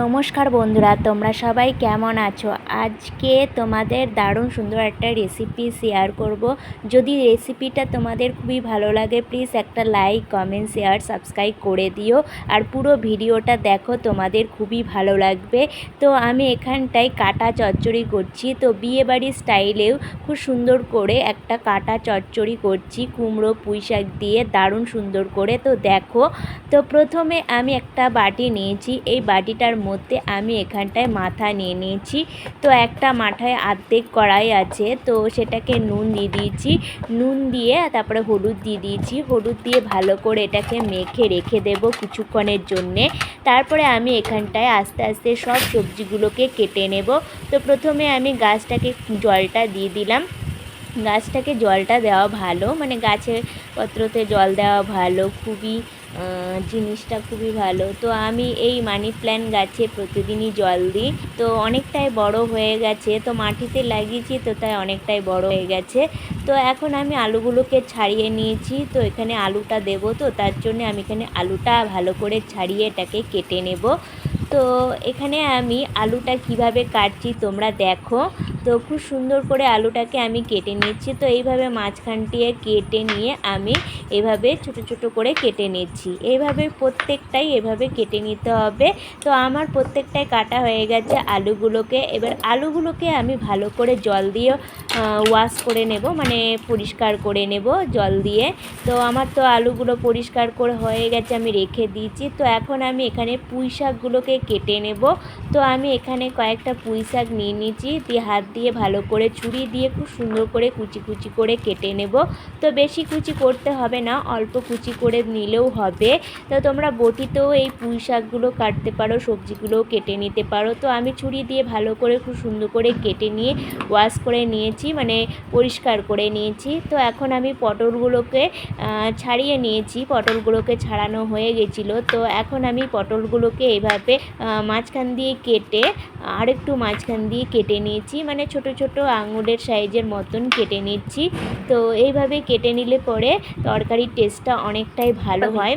নমস্কার বন্ধুরা, তোমরা সবাই কেমন আছো? আজকে তোমাদের দারুণ সুন্দর একটা রেসিপি শেয়ার করব। যদি রেসিপিটা তোমাদের খুবই ভালো লাগে প্লিজ একটা লাইক কমেন্ট শেয়ার সাবস্ক্রাইব করে দিও। আর পুরো ভিডিওটা দেখো, তোমাদের খুবই ভালো লাগবে। তো আমি এখানটায় কাটা চচ্চড়ি করছি। তো বিয়েবাড়ির স্টাইলেও খুব সুন্দর করে একটা কাটা চচ্চড়ি করছি, কুমড়ো, পুঁই শাক দিয়ে দারুণ সুন্দর করে। তো দেখো, তো প্রথমে আমি একটা বাটি নিয়েছি। এই বাটিটার মধ্যে আমি এখানটায় মাথা নিয়ে নিয়েছি। তো একটা মাথায় আর্ধেক কড়াই আছে, তো সেটাকে নুন দিয়ে দিয়েছি। নুন দিয়ে তারপরে হলুদ দিয়ে দিয়েছি। হলুদ দিয়ে ভালো করে এটাকে মেখে রেখে দেব কিছুক্ষণের জন্যে। তারপরে আমি এখানটায় আস্তে আস্তে সব সবজিগুলোকে কেটে নেব। তো প্রথমে আমি গাছটাকে জলটা দিয়ে দিলাম। গাছটাকে জলটা দেওয়া ভালো মানে গাছের পত্রতে জল দেওয়া ভালো, খুবই জিনিসটা খুবই ভালো। তো আমি এই মানি প্ল্যান্ট গাছে প্রতিদিনই জল দিই। তো অনেকটাই বড় হয়ে গেছে। তো মাটিতে লাগিয়েছি তো তাই অনেকটাই বড় হয়ে গেছে। তো এখন আমি আলুগুলোকে ছাড়িয়ে নিয়েছি। তো এখানে আলুটা দেব তো তার জন্য আমি এখানে আলুটা ভালো করে ছাড়িয়ে এটাকে কেটে নেব। তো এখানে আমি আলুটা কীভাবে কাটছি তোমরা দেখো। তো খুব সুন্দর করে আলুটাকে আমি কেটে নিচ্ছি। তো এইভাবে মাঝখানটিয়ে কেটে নিয়ে আমি এভাবে ছোট ছোট করে কেটে নিচ্ছি। এইভাবে প্রত্যেকটাই এভাবে কেটে নিতে হবে। তো আমার প্রত্যেকটাই কাটা হয়ে গেছে আলুগুলোকে। এবার আলুগুলোকে আমি ভালো করে জল দিয়ে ওয়াশ করে নেব মানে পরিষ্কার করে নেব জল দিয়ে। তো আমার তো আলুগুলো পরিষ্কার করে হয়ে গেছে, আমি রেখে দিয়েছি। তো এখন আমি এখানে পুঁই শাকগুলোকে কেটে নেব। তো আমি এখানে কয়েকটা পুঁই শাক নিয়ে নিয়েছি, দিয়ে হাত দিয়ে ভালো করে ছুরি দিয়ে খুব সুন্দর করে কুচি কুচি করে কেটে নেব। তো বেশি কুচি করতে হবে না, অল্প কুচি করে নিলেও হবে। তো তোমরা বটিতেও এই পুঁই শাকগুলো কাটতে পারো, সবজিগুলোও কেটে নিতে পারো। তো আমি ছুরি দিয়ে ভালো করে খুব সুন্দর করে কেটে নিয়ে ওয়াশ করে নিয়েছি। মানে পরিষ্কার করে নিয়েছি। তো এখন আমি পটলগুলোকে ছাড়িয়ে নিয়েছি। পটলগুলোকে ছাড়ানো হয়ে গেছিল। তো এখন আমি পটলগুলোকে এভাবে মাঝখান দিয়ে কেটে আরেকটু মাঝখান দিয়ে কেটে নিয়েছি। মানে ছোট ছোট আঙুলের সাইজের মতন কেটে নিচ্ছি। তো এইভাবে কেটে নিলে পরে তরকারির টেস্টটা অনেকটাই ভালো হয়।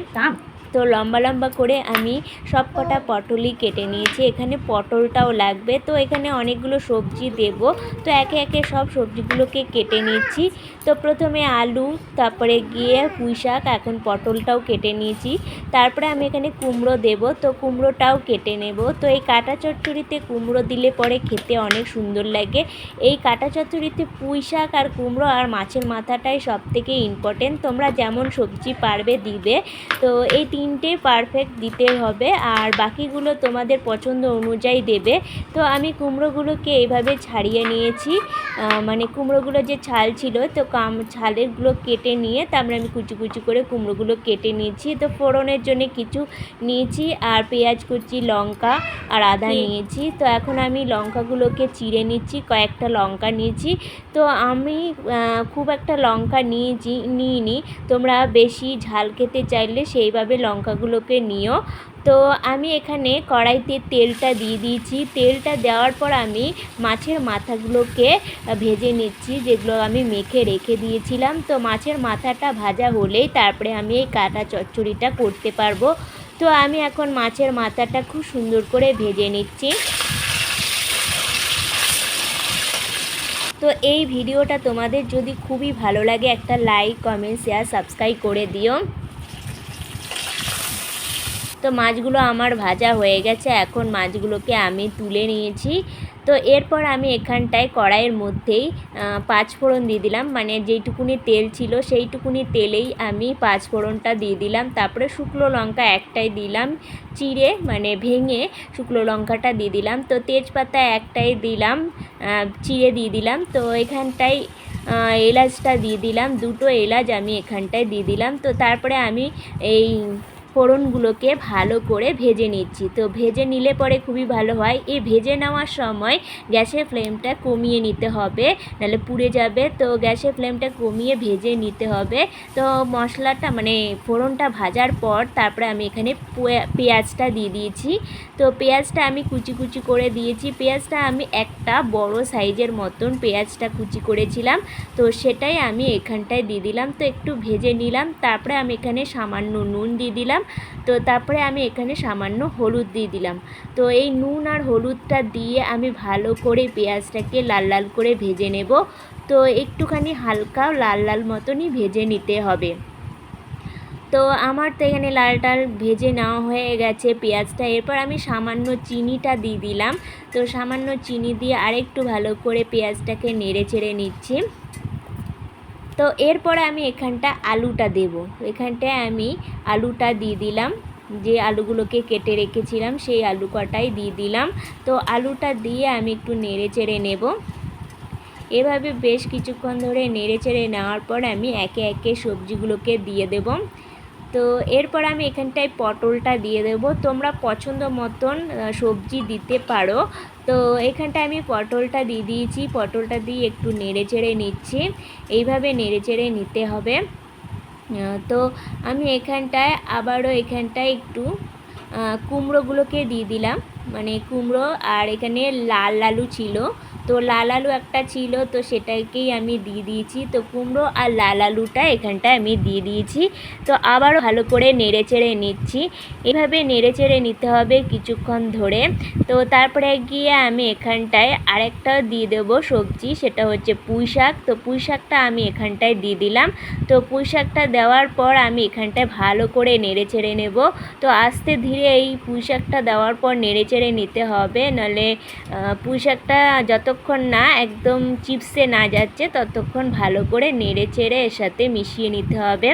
তো লম্বা লম্বা করে আমি সব কটা পটলই কেটে নিয়েছি। এখানে পটলটাও লাগবে। তো এখানে অনেকগুলো সবজি দেব। তো একে একে সব সবজিগুলোকে কেটে নিচ্ছি। তো প্রথমে আলু, তারপরে গিয়ে পুঁই শাক, এখন পটলটাও কেটে নিয়েছি। তারপরে আমি এখানে কুমড়ো দেব। তো কুমড়োটাও কেটে নেব। তো এই কাটা চচ্চড়িতে কুমড়ো দিলে পরে খেতে অনেক সুন্দর লাগে। এই কাটা চচ্চড়িতে পুঁই শাক আর কুমড়ো আর মাছের মাথাটাই সব থেকে ইম্পর্টেন্ট তোমরা যেমন সবজি পারবে দিবে। তো এই তিন তিনটে পারফেক্ট দিতে হবে আর বাকিগুলো তোমাদের পছন্দ অনুযায়ী দেবে। তো আমি কুমড়োগুলোকে এইভাবে ছাড়িয়ে নিয়েছি। মানে কুমড়োগুলো যে ছাল ছিল তো কাম ছালেরগুলো কেটে নিয়ে তারপরে আমি কুচি কুচি করে কুমড়োগুলো কেটে নিয়েছি। তো ফোড়নের জন্য কিছু নিয়েছি আর পেঁয়াজ কুচি লঙ্কা আর আদা নিয়েছি। তো এখন আমি লঙ্কাগুলোকে চিড়ে নিচ্ছি কয়েকটা লঙ্কা নিয়েছি। তো আমি খুব একটা লঙ্কা নিয়েছি নিই নিইনি। তোমরা বেশি ঝাল খেতে চাইলে সেইভাবে লঙ্কা লঙ্কাগুলোকে নিও। তো আমি এখানে কড়াইতে তেলটা দিয়ে দিয়েছি। তেলটা দেওয়ার পর আমি মাছের মাথাগুলোকে ভেজে নিচ্ছি, যেগুলো আমি মেখে রেখে দিয়েছিলাম। তো মাছের মাথাটা ভাজা হলেই তারপরে আমি এই কাটা চচ্চড়িটা করতে পারব। তো আমি এখন মাছের মাথাটা খুব সুন্দর করে ভেজে নিচ্ছি। তো এই ভিডিওটা তোমাদের যদি খুবই ভালো লাগে একটা লাইক, কমেন্ট, শেয়ার, সাবস্ক্রাইব করে দিও। তো মাছগুলো আমার ভাজা হয়ে গেছে, এখন মাছগুলোকে আমি তুলে নিয়েছি। তো এরপর আমি এখানটায় কড়াইয়ের মধ্যেই পাঁচ ফোড়ন দিয়ে দিলাম। মানে যেইটুকুনি তেল ছিল সেইটুকুনি তেলেই আমি পাঁচ ফোড়নটা দিয়ে দিলাম। তারপরে শুকনো লঙ্কা একটাই দিলাম চিড়ে মানে ভেঙে শুকনো লঙ্কাটা দিয়ে দিলাম। তো তেজপাতা একটাই দিলাম চিড়ে দিয়ে দিলাম। তো এখানটায় এলাচটা দিয়ে দিলাম। দুটো এলাচ আমি এখানটায় দিয়ে দিলাম। তো তারপরে আমি এই ফোড়নগুলোকে ভালো করে ভেজে নিচ্ছি। তো ভেজে নিলে পরে খুবই ভালো হয়। এই ভেজে নেওয়ার সময় গ্যাসের ফ্লেমটা কমিয়ে নিতে হবে। নাহলে পুড়ে যাবে। তো গ্যাসের ফ্লেমটা কমিয়ে ভেজে নিতে হবে। তো মশলাটা মানে ফোড়নটা ভাজার পর তারপরে আমি এখানে পেঁয়াজটা দিয়ে দিয়েছি। তো পেঁয়াজটা আমি কুচি কুচি করে দিয়েছি। পেঁয়াজটা আমি একটা বড় সাইজের মতন পেঁয়াজটা কুচি করেছিলাম। তো সেটাই আমি এখানটায় দিয়ে দিলাম। তো একটু ভেজে নিলাম। তারপরে আমি এখানে সামান্য নুন দিয়ে দিলাম। তো তারপরে আমি এখানে সামান্য হলুদ দিয়ে দিলাম। তো এই নুন আর হলুদটা দিয়ে আমি ভালো করে পেঁয়াজটাকে লাল লাল করে ভেজে নেব। তো একটুখানি হালকা লাল লাল মতনই ভেজে নিতে হবে। তো আমার তো এখানে লাল টাল ভেজে নেওয়া হয়ে গেছে পেঁয়াজটা। এরপর আমি সামান্য চিনিটা দিয়ে দিলাম। তো সামান্য চিনি দিয়ে আরেকটু ভালো করে পেঁয়াজটাকে নেড়ে চেড়ে নিচ্ছি। তো এরপরে আমি এখানটা আলুটা দেব। এখানটায় আমি আলুটা দিয়ে দিলাম। যে আলুগুলোকে কেটে রেখেছিলাম, সেই আলু কটাই দিয়ে দিলাম। তো আলুটা দিয়ে আমি একটু নেড়ে চেড়ে নেব। এভাবে বেশ কিছুক্ষণ ধরে নেড়ে চেড়ে নেওয়ার পর আমি একে একে সবজিগুলোকে দিয়ে দেব। তো এরপর আমি এখানটায় পটলটা দিয়ে দেব। তোমরা পছন্দ মতন সবজি দিতে পারো। তো এখানটায় আমি পটলটা দিয়ে দিয়েছি। পটলটা দিয়ে একটু নেড়ে চেড়ে নিচ্ছি। এইভাবে নেড়ে চেড়ে নিতে হবে। তো আমি এখানটায় আবারও এখানটায় একটু কুমড়োগুলোকে দিয়ে দিলাম। মানে কুমড়ো আর এখানে লাল আলু ছিল। তো লাল আলু একটা ছিল, তো সেটাকেই আমি দিয়ে দিয়েছি। তো কুমড়ো আর লাল আলুটা এখানটায় আমি দিয়ে দিয়েছি। তো আবারও ভালো করে নেড়ে চেড়ে নিচ্ছি। এভাবে নেড়ে চেড়ে নিতে হবে কিছুক্ষণ ধরে। তো তারপরে গিয়ে আমি এখানটায় আরেকটা দিয়ে দেবো সবজি, সেটা হচ্ছে পুঁই শাক। তো পুঁই শাকটা আমি এখানটায় দিয়ে দিলাম। তো পুঁই শাকটা দেওয়ার পর আমি এখানটায় ভালো করে নেড়ে চেড়ে নেব। তো আস্তে ধীরে এই পুঁই শাকটা দেওয়ার পর নেড়ে চেড়ে নিতে হবে। নাহলে পুঁই শাকটা যত যতক্ষণ না একদম চিপসে না যাচ্ছে, ততক্ষণ ভালো করে নেড়ে চেড়ে এর সাথে মিশিয়ে নিতে হবে।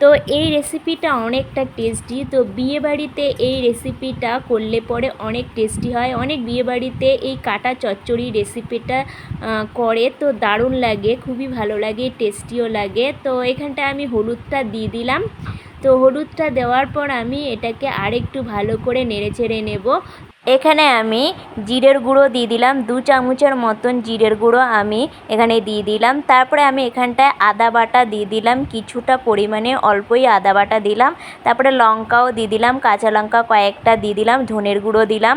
তো এই রেসিপিটা অনেকটা টেস্টি তো বিয়েবাড়িতে এই রেসিপিটা করলে পরে অনেক টেস্টি হয়। অনেক বিয়েবাড়িতে এই কাটা চচ্চড়ি রেসিপিটা করে, তো দারুণ লাগে, খুবই ভালো লাগে টেস্টিও লাগে। তো এখানটা আমি হলুদটা দিয়ে দিলাম। তো হলুদটা দেওয়ার পর আমি এটাকে আরেকটু ভালো করে নেড়ে চেড়ে নেব। এখানে আমি জিরের গুঁড়ো দিয়ে দিলাম, দু চামচের মতন জিরের গুঁড়ো আমি এখানে দিয়ে দিলাম। তারপরে আমি এখানটায় আদা বাটা দিয়ে দিলাম, কিছুটা পরিমাণে অল্পই আদা বাটা দিলাম। তারপরে লঙ্কাও দিয়ে দিলাম, কাঁচা লঙ্কা কয়েকটা দিয়ে দিলাম, ধনের গুঁড়ো দিলাম।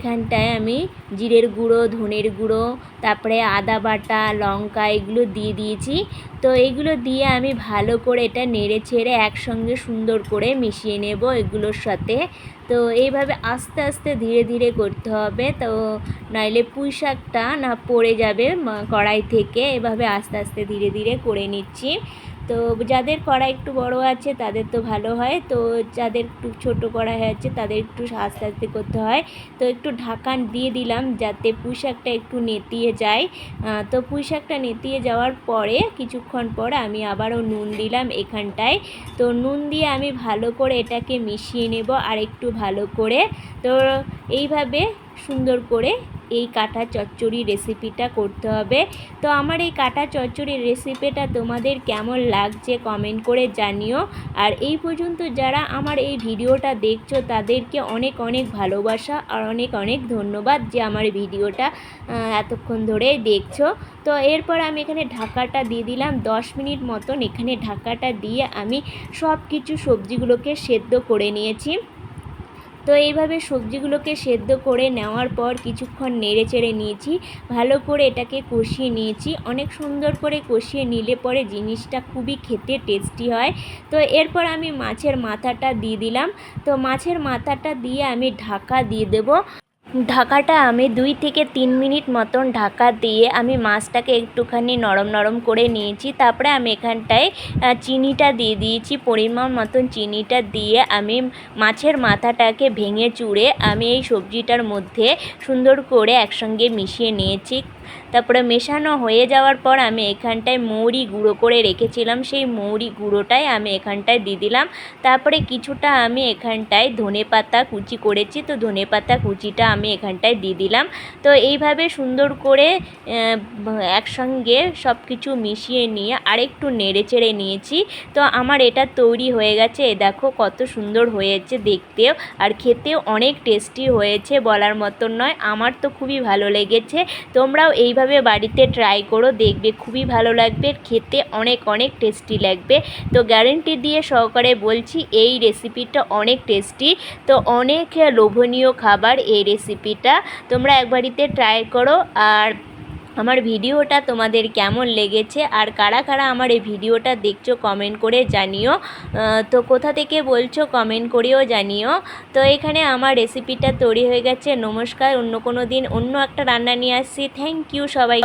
এখানটায় আমি জিরের গুঁড়ো, ধনের গুঁড়ো, তারপরে আদা বাটা, লঙ্কা এগুলো দিয়ে দিয়েছি। তো এগুলো দিয়ে আমি ভালো করে এটা নেড়ে ছেড়ে একসঙ্গে সুন্দর করে মিশিয়ে নেব এগুলোর সাথে। তো এইভাবে আস্তে আস্তে ধীরে ধীরে করতে হবে। তো নাইলে পুঁই শাকটা না পড়ে যাবে কড়াই থেকে। এভাবে আস্তে আস্তে ধীরে ধীরে করে নিচ্ছি। তো যাদের কড়া একটু বড় আছে, তাদের তো ভালো হয়। তো যাদের একটু ছোটো কড়াই আছে তাদের একটু আস্তে আস্তে করতে হয়। তো একটু ঢাকান দিয়ে দিলাম যাতে পুঁই শাকটা একটু নেতিয়ে যায়। তো পুঁই শাকটা নেতিয়ে যাওয়ার পরে কিছুক্ষণ পর আমি আবারও নুন দিলাম এখানটায়। তো নুন দিয়ে আমি ভালো করে এটাকে মিশিয়ে নেব আর একটু ভালো করে। তো এইভাবে সুন্দর করে এই কাটা চচ্চড়ি রেসিপিটা করতে হবে। তো আমার এই কাটা চচ্চড়ির রেসিপিটা তোমাদের কেমন লাগছে কমেন্ট করে জানিও। আর এই পর্যন্ত যারা আমার এই ভিডিওটা দেখছ, তাদেরকে অনেক অনেক ভালোবাসা আর অনেক অনেক ধন্যবাদ যে আমার ভিডিওটা এতক্ষণ ধরে দেখছ। তো এরপর আমি এখানে ঢাকাটা দিয়ে দিলাম। দশ মিনিট মতন এখানে ঢাকাটা দিয়ে আমি সব কিছু সবজিগুলোকে সেদ্ধ করে নিয়েছি। তো এইভাবে সবজিগুলোকে সেদ্ধ করে নেওয়ার পর কিছুক্ষণ নেড়ে চেড়ে নিয়েছি, ভালো করে এটাকে কষিয়ে নিয়েছি। অনেক সুন্দর করে কষিয়ে নিলে পরে জিনিসটা খুবই খেতে টেস্টি হয়। তো এরপর আমি মাছের মাথাটা দিয়ে দিলাম। তো মাছের মাথাটা দিয়ে আমি ঢাকা দিয়ে দেবো। ঢাকাটা আমি দুই থেকে তিন মিনিট মতন ঢাকা দিয়ে আমি মাছটাকে একটুখানি নরম নরম করে নিয়েছি। তারপরে আমি এখানটায় চিনিটা দিয়ে দিয়েছি, পরিমাণ মতন চিনিটা দিয়ে আমি মাছের মাথাটাকে ভেঙে চুড়ে আমি এই সবজিটার মধ্যে সুন্দর করে একসঙ্গে মিশিয়ে নিয়েছি। তারপরে মেশানো হয়ে যাওয়ার পর আমি এখানটায় মৌরি গুঁড়ো করে রেখেছিলাম। সেই মৌরি গুঁড়োটাই আমি এখানটায় দিয়ে দিলাম। তারপরে কিছুটা আমি এখানটায় ধনে পাতা কুচি করেছি। তো ধনে পাতা কুচিটা আমি এখানটায় দিয়ে দিলাম। তো এইভাবে সুন্দর করে একসঙ্গে সব কিছু মিশিয়ে নিয়ে আরেকটু নেড়ে চেড়ে নিয়েছি। তো আমার এটা তৈরি হয়ে গেছে। এ দেখো কত সুন্দর হয়েছে দেখতেও। আর খেতেও অনেক টেস্টি হয়েছে বলার মতন নয়। আমার তো খুবই ভালো লেগেছে। তোমরাও এইভাবে বাড়িতে ট্রাই করো, দেখবে খুবই ভালো লাগবে, খেতে অনেক অনেক টেস্টি লাগবে। তো গ্যারেন্টি দিয়ে সহকারে বলছি, এই রেসিপিটা অনেক টেস্টি তো অনেক লোভনীয় খাবার এই রেসিপিটা তোমরা এক বাড়িতে ট্রাই করো, আর আমার ভিডিওটা তোমাদের কেমন লেগেছে আর কারা কারা আমার এই ভিডিওটা দেখছ কমেন্ট করে জানিও। তো কোথা থেকে বলছো কমেন্ট করেও জানিও। তো এখানে আমার রেসিপিটা তৈরি হয়ে গেছে। নমস্কার, অন্য কোনো দিন অন্য একটা রান্না নিয়ে আসছি। থ্যাংক ইউ সবাই।